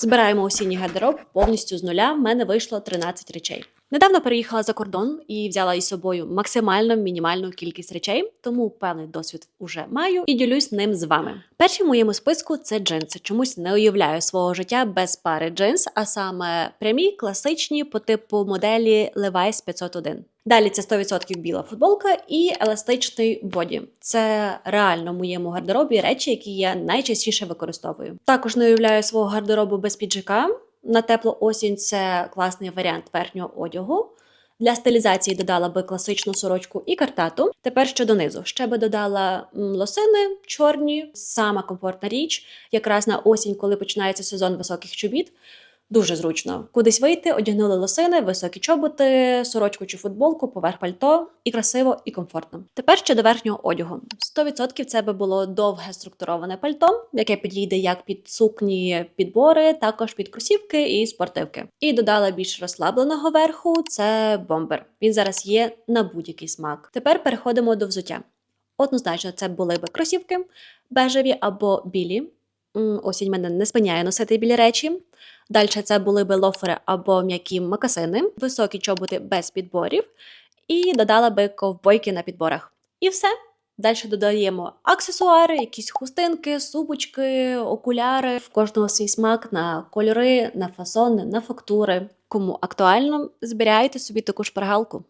Збираємо осінній гардероб повністю з нуля. В мене вийшло 13 речей. Недавно переїхала за кордон і взяла із собою максимально мінімальну кількість речей, тому певний досвід уже маю і ділюсь ним з вами. Перші в моєму списку це джинси. Чомусь не уявляю свого життя без пари джинс, а саме прямі, класичні по типу моделі Levi's 501. Далі це 100% біла футболка і еластичний боді. Це реально в моєму гардеробі речі, які я найчастіше використовую. Також не уявляю свого гардеробу без піджака. На теплу осінь це класний варіант верхнього одягу. Для стилізації додала би класичну сорочку і картату. Тепер щодо низу. Ще би додала лосини чорні, сама комфортна річ, якраз на осінь, коли починається сезон високих чобіт. Дуже зручно. Кудись вийти, одягнули лосини, високі чоботи, сорочку чи футболку, поверх пальто, і красиво, і комфортно. Тепер щодо верхнього одягу. 100% це би було довге структуроване пальто, яке підійде як під сукні підбори, також під кросівки і спортивки. І додала більш розслабленого верху це бомбер. Він зараз є на будь-який смак. Тепер переходимо до взуття. Однозначно, це були би кросівки, бежеві або білі. Осінь мене не спиняє носити білі речі. Далі це були би лофери або м'які макасини, високі чоботи без підборів, і додала би ковбойки на підборах. І все. Далі додаємо аксесуари, якісь хустинки, сумочки, окуляри. В кожного свій смак на кольори, на фасони, на фактури. Кому актуально, збирайте собі таку шпаргалку.